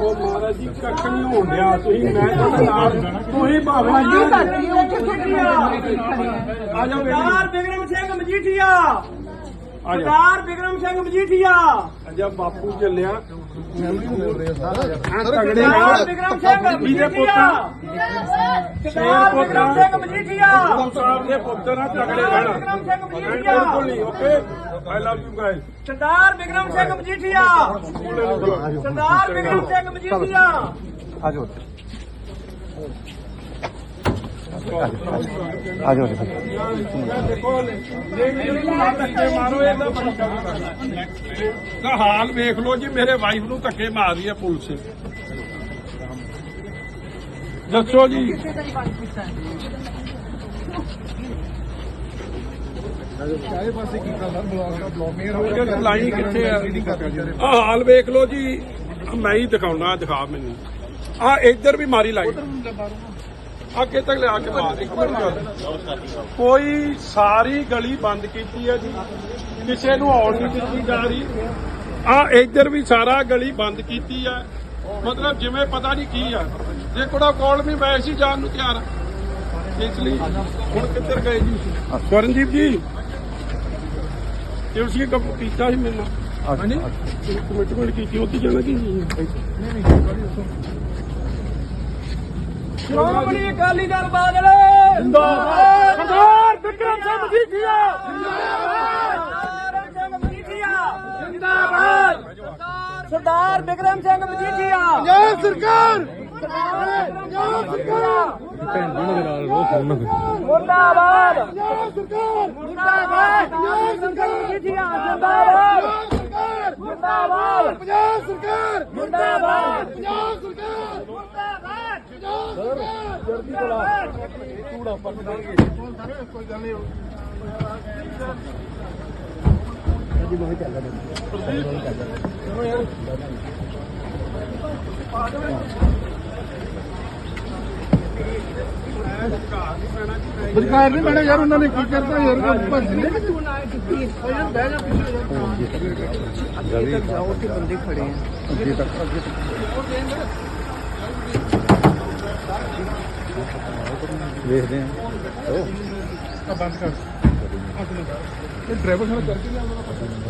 ਉਹ ਮਹਾਰਾਜ ਜੀ ਕੱਖ ਨਹੀਂ ਹੋਣ ਡਿਆ ਤੁਸੀਂ ਮੈਂ ਤੁਹਾਡੇ ਨਾਲ ਤੁਸੀਂ ਭਾਵੇਂ ਆ ਜਾਓ ਸਰਦਾਰ ਸਿੰਘ ਮਜੀਠੀਆ। ਸਰਦਾਰ ਬਿਕਰਮ ਸਿੰਘ ਮਜੀਠੀਆ। ਅਜਾ ਬਾਪੂ ਚੱਲਿਆ। ਤਗੜੇ ਸਰਦਾਰ ਬਿਕਰਮ ਸਿੰਘ ਮਜੀਠੀਆ। ਪੁੱਤ। ਸਰਦਾਰ ਬਿਕਰਮ ਸਿੰਘ ਮਜੀਠੀਆ। ਸਾਹਿਬ ਦੇ ਪੁੱਤਰ ਨਾਲ ਤਗੜੇ ਰਹਿਣਾ। ਬਿਕਰਮ ਸਿੰਘ ਮਜੀਠੀਆ। ਬਿਲਕੁਲ ਨਹੀਂ okay? I love you guys Sardar Bikram Singh Majithia. Sardar Bikram Singh Majithia. ਦੇਖੋ ਜੇ ਬੜੀ ਗੱਲ ਕਰਨਾ ਤਾਂ ਹਾਲ ਵੇਖ ਲਓ ਜੀ ਮੇਰੇ ਵਾਈਫ ਨੂੰ ਧੱਕੇ ਮਾਰ ਰਹੀ ਹੈ ਪੁਲਿਸ ਦੱਸੋ ਜੀ। ਕਿੱਥੇ ਆ? ਆਹ ਹਾਲ ਵੇਖ ਲਓ ਜੀ ਮੈਂ ਹੀ ਦਿਖਾਉਣਾ ਦਿਖਾ ਮੈਨੂੰ। ਆ ਇੱਧਰ ਵੀ ਮਾਰੀ ਲਾਈ ਅੱਗੇ ਤੱਕ ਲਿਆ ਕੇ ਮਾਰ ਇੱਕ ਮਿੰਟ ਗੱਲ। ਕੋਈ ਸਾਰੀ ਗਲੀ ਬੰਦ ਕੀਤੀ ਹੈ ਜੀ। ਕਿਸੇ ਨੂੰ ਆਉਣ ਨਹੀਂ ਦਿੱਤੀ ਜਾ ਰਹੀ। ਆ ਇੱਧਰ ਵੀ ਸਾਰਾ ਗਲੀ ਬੰਦ ਕੀਤੀ ਹੈ ਮਤਲਬ ਜਿਵੇਂ ਪਤਾ ਨਹੀਂ ਕੀ ਆ। ਜੇ ਕੋੜਾ ਕੋਲ ਵੀ ਮੈਂ ਸੀ ਜਾਣ ਨੂੰ ਤਿਆਰ ਇਸ ਲਈ ਹੁਣ ਕਿੱਧਰ ਗਏ ਜੀ? ਸਵਰਨਜੀਤ ਜੀ। ਤੁਸੀਂ ਕੰਮ ਕੀਤਾ ਸੀ ਮੈਨੂੰ ਹਾਂਜੀ? ਕਮਿਟਮੈਂਟ ਕੀਤੀ ਉੱਥੇ ਜਾਣਾ ਕੀ ਸ਼੍ਰੋਮਣੀ ਅਕਾਲੀ ਦਲ ਬਾਦਲ! ਜਿੰਦਾਬਾਦ। ਸਰਦਾਰ ਬਿਕਰਮ ਸਿੰਘ ਮਜੀਠੀਆ! ਜਿੰਦਾਬਾਦ ਸਿੰਘ ਮਜੀਠੀਆ! ਜਿੰਦਾਬਾਦ। ਸਰਦਾਰ ਬਿਕਰਮ ਸਿੰਘ ਮਜੀਠੀਆ! ਜੈ ਸਰਕਾਰ! ਪੰਜਾਬ ਸਰਕਾਰ! ਮੁਰਦਾਬਾਦ! ਜੈ ਸਰਕਾਰ! ਮੁਰਦਾਬਾਦ! ਜੈ ਸਰਕਾਰ! ਮਜੀਠੀਆ ਜਿੰਦਾਬਾਦ! ਮੁਰਦਾਬਾਦ ਪੰਜਾਬ ਸਰਕਾਰ! ਮੁਰਦਾਬਾਦ! ਪੰਜਾਬ ਸਰਕਾਰ! ਮੁਰਦਾਬਾਦ ਸਰਕਾਰ ਨਹੀਂ ਮੈਡਮ ਯਾਰ ਉਹਨਾਂ ਨੇ ਕੀ ਕਰਤਾ? ਯਾਰ ਭੱਜ ਲੈ ਬੰਦ ਕਰ। ਇਹ ਡਰਾਈਵਰ ਸਾਨੂੰ ਕਰਕੇ ਲਿਆ ਉਹ